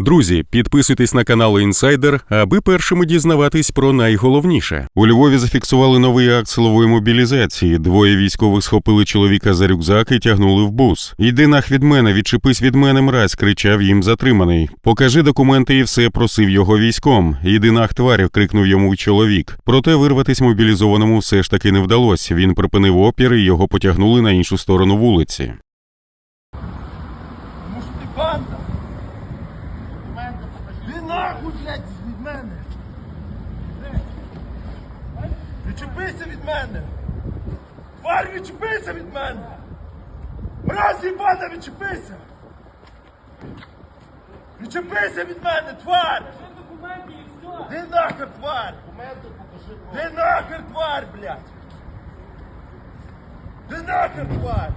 Друзі, підписуйтесь на канал Інсайдер, аби першими дізнаватись про найголовніше. У Львові зафіксували новий акт силової мобілізації. Двоє військових схопили чоловіка за рюкзак і тягнули в бус. Йди нах від мене, відчепись від мене, мразь, кричав їм затриманий. Покажи документи і все просив його військом. Йди нах тварів, крикнув йому чоловік. Проте вирватись мобілізованому все ж таки не вдалося. Він припинив опір і його потягнули на іншу сторону вулиці. Банда. Нахуй, блядь, від мене. Відчепися від мене. Тварь, відчепися від мене. Мразь їбана, відчепися. Відчепися від мене, тварь. Ти нахер, тварь. Ти нахер, тварь, блядь. Ти нахер, тварь.